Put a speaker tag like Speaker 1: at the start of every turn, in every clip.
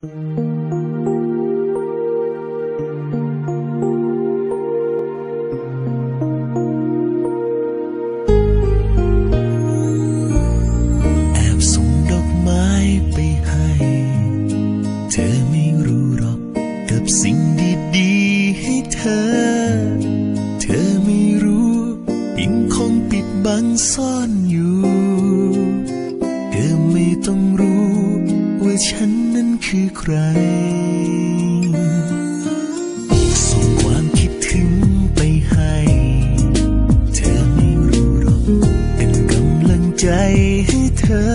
Speaker 1: สิ่งดีๆให้เธอ เธอไม่รู้ยิ่งคงปิดบังซ่อนอยู่ เธอไม่ต้องรู้ ฉันนั้นคือใคร ส่งความคิดถึงไปให้ เธอไม่รู้หรอกเป็นกำลังใจให้เธอ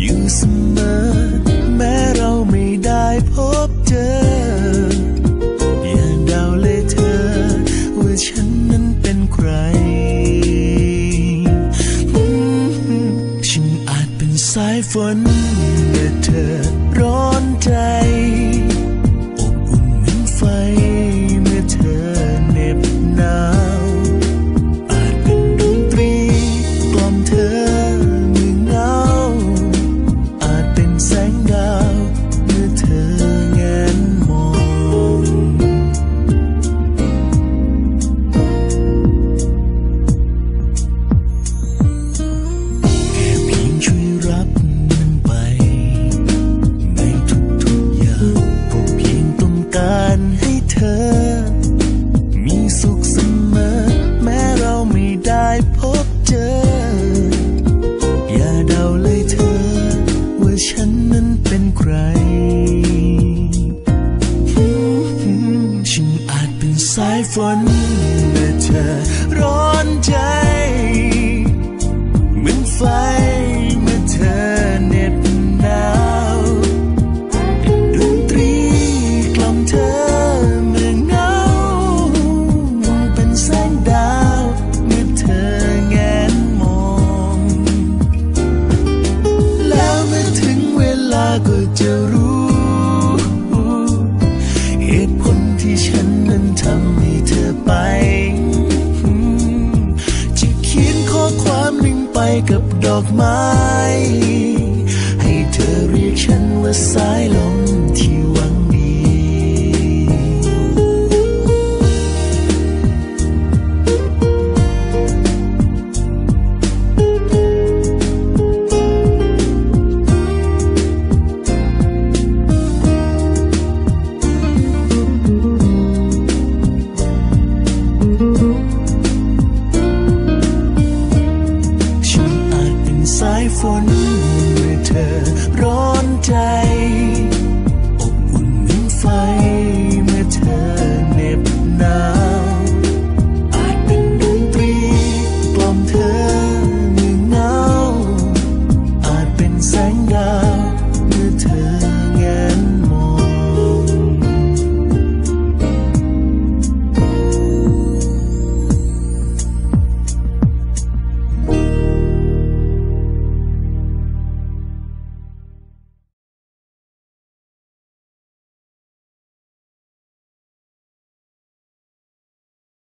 Speaker 1: อยู่เสมอ แม้เราไม่ได้พบเจอ อย่าเดาเลยเธอ ว่าฉันนั้นเป็นใครสายฝน for me. กับดอกไม้ ให้เธอเรียกฉันว่าสายลมที่หวังายฝนเมื่อเธอร้อนใจ